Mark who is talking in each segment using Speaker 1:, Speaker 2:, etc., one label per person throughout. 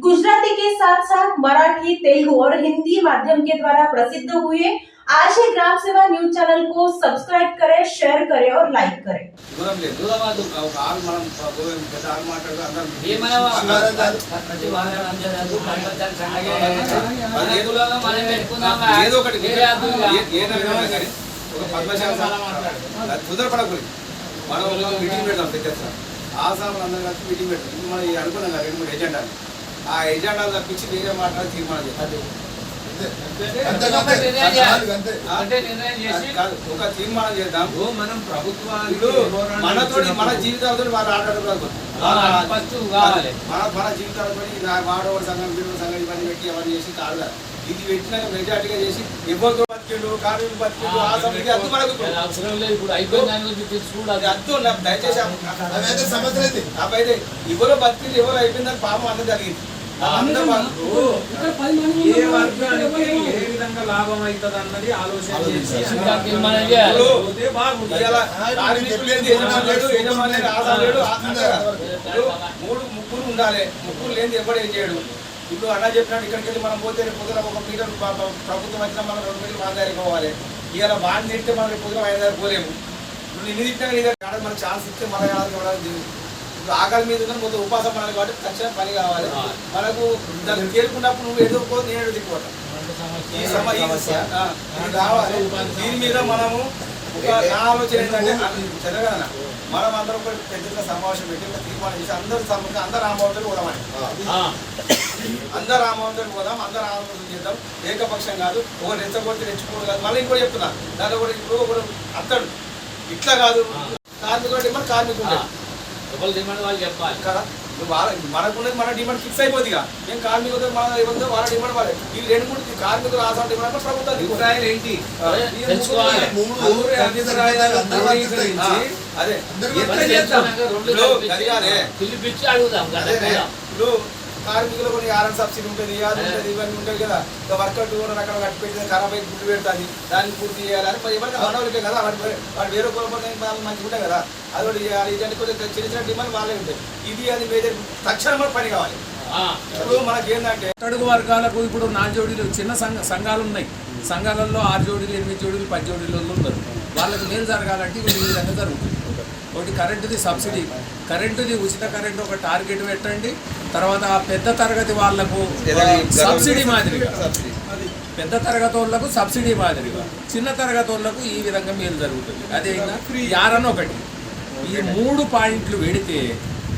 Speaker 1: गुजराती के साथ साथ मराठी तेलुगु और हिंदी माध्यम के द्वारा प्रसिद्ध हुए आज ही ग्राम सेवा न्यूज चैनल को सब्सक्राइब करें शेयर करें और लाइक करें
Speaker 2: దూరం లేదు
Speaker 3: దూరం వద్దు.
Speaker 2: ఒక ఆరు మనం దూరం పెద్ద ఆరు మాట్లాడుతూ అందరం
Speaker 3: ఏమైనా
Speaker 2: బంగారం కాదు.
Speaker 3: ప్రతి వారం అందరూ పంచాయతీ సంఘాలు
Speaker 2: అది ఏదో-
Speaker 3: కులాల్లో మనం పెట్టుకుందామా?
Speaker 2: ఏదో ఒకటి
Speaker 3: వేరే అర్థంగా.
Speaker 2: ఏ- ఏ రకంగా కానీ ఒక పద్మశాల కుదరపడకూడదు మనం ఒక మీటింగ్ పెడతాం పెద్ద ఆ సార్లు అందరం కలిసి మీటింగ్ పెడతాం ఇప్పుడు మనం ఈ అనుకున్నాం కదా రెండు మూడు ఎజెండాలు ఆ ఎజెండాలు తప్పించి వేరే మాట్లాడి తీర్మానం చేస్తాం
Speaker 3: ఒకటి నిర్ణయం చేయాలి. ఒకటే నిర్ణయం చేసి
Speaker 2: కాదు ఒక తీర్మానం చేద్దాం
Speaker 4: ఓ మనం వివరణ
Speaker 2: మనతోటి మన జీవితాలతో వాళ్ళు ఆటలు
Speaker 3: ఆ, ఫస్ట్ కావాలి.
Speaker 2: మన మన జీవితాలతో వాడవాడి సంఘం వీడు సంఘం ఇవన్నీ పెట్టి అవన్నీ చేసి కాదు. ఇది పెట్టినాక మెజార్టీగా చేసి ఎవరితో బతికిండు కార్మికులు బతికిండు ఆ సమయంలో అద్దు మనకు అద్దు నాకు దయచేసి. నాపైతే ఎవరో బతికింది ఎవరో అయిపోయిందని పాపం అందరూ జరిగింది
Speaker 4: ఏ వర్గానికి ఏ విధంగా లాభం అవుతుంది అన్నది ఆలోచన
Speaker 2: మూడు ముగ్గురు ఉండాలి. ముగ్గురు లేని ఎవడు చేయడు. ఇప్పుడు అన్న చెప్పినట్టు ఇక్కడికి వెళ్ళి మనం పోతే రేపు పొద్దున ఒక మీటర్ ప్రభుత్వం వచ్చినా మనం రెండు మీటర్లు మన దగ్గరికి పోవాలి. ఇవాళ వాడిని తింటే మనం రేపు పొద్దున ఆయన దగ్గర పోలేము. ఇప్పుడు నిన్ను తిట్టినా నీ దగ్గర మనకు ఛాన్స్ ఇస్తే మన ఆకలి మీద ఉన్న మొత్తం ఉపాసం పడాలి కాబట్టి తక్షణ పని కావాలి. మనకు దాన్ని తేలుకున్నప్పుడు నువ్వు ఏదో పో నేను ఈ కావాలి. దీని మీద మనము ఒక నా ఆలోచన ఏంటంటే చదవగలనా మనం అందరం ఒక పెద్ద సమావేశం పెట్టి ఒక తీర్మానం చేసి అందరు సమ అందరు రామవంతులు పోదామని.
Speaker 3: ఆ,
Speaker 2: అందరు రామవంతులు పోదాం అందరు రామవంతులు చేద్దాం. ఏకపక్షం కాదు ఒక రెచ్చగొట్టి రెచ్చుకోడు కాదు. మళ్ళీ ఇంకోటి చెప్తున్నా. దాని ఒకటి ఇప్పుడు ఒకడు అత్తడు. ఇట్లా కాదు. కార్మికుడు డిమాండ్ కార్మికుడు.
Speaker 3: ఎవరు డిమాండ్ వాళ్ళు చెప్పాలి.
Speaker 2: కదా మనకున్నది మన డిమాండ్ ఫిక్స్ అయిపోతుంది ఇక. మేము కార్మికులతో మన వాళ్ళ డిమాండ్ వాళ్ళే. ఈ రెండు మూడు కార్మికులు ఆసాం డిమాండ్ ప్రభుత్వం
Speaker 4: అభిప్రాయాలు ఏంటి?
Speaker 3: అదే
Speaker 4: చేద్దాం.
Speaker 3: పిలిపించి అడుగుదాం
Speaker 2: ఇప్పుడు కార్మికులు కొన్ని ఆర్ఎన్ సబ్సిడీ ఉంటుంది అది ఉంటుంది ఇవన్నీ ఉంటాయి కదా. ఇంకా వర్కౌట్ కూడా అక్కడ కట్టి పెట్టి ఖరాబ్ అయి గుడ్డు పెడుతుంది. దాన్ని పూర్తి చేయాలని మరి ఎవరికి మనవలకే కదా వాడు వాడు వేరే కోల్పోతే వాళ్ళు మంచిగా ఉంటాయి కదా. అది చేయాలి ఇదంటే కొంచెం చిన్న చిన్న డిమాండ్ వాళ్ళే ఉంటాయి. ఇది అది వేరే తక్షణం మనకు పని కావాలి. ఇప్పుడు మనకి ఏంటంటే
Speaker 4: అడుగు వర్గాలకు ఇప్పుడు నాలుగు జోడీలు చిన్న సంఘ సంఘాలు ఉన్నాయి. సంఘాలలో ఆరు జోడీలు ఎనిమిది జోడీలు పది జోడీలు ఉన్నారు. వాళ్ళకి మేలు జరగాలంటే ఇప్పుడు ఈ విధంగా జరుగుతుంది. ఒకటి కరెంటుది సబ్సిడీ. కరెంటుది ఉచిత కరెంటు ఒక టార్గెట్ పెట్టండి. తర్వాత ఆ పెద్ద తరగతి వాళ్ళకు సబ్సిడీ మాదిరిగా. పెద్ద తరగతి వాళ్ళకు సబ్సిడీ మాదిరిగా. చిన్న తరగతి వాళ్ళకు ఈ విధంగా మేలు జరుగుతుంది. అదే యారన్ ఒకటి. ఈ మూడు పాయింట్లు పెడితే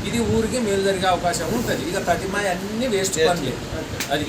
Speaker 4: ఇది ఊరికి మేలు జరిగే అవకాశం ఉంటుంది. ఇక తటిమాయి అన్ని వేస్ట్ పనులే. అది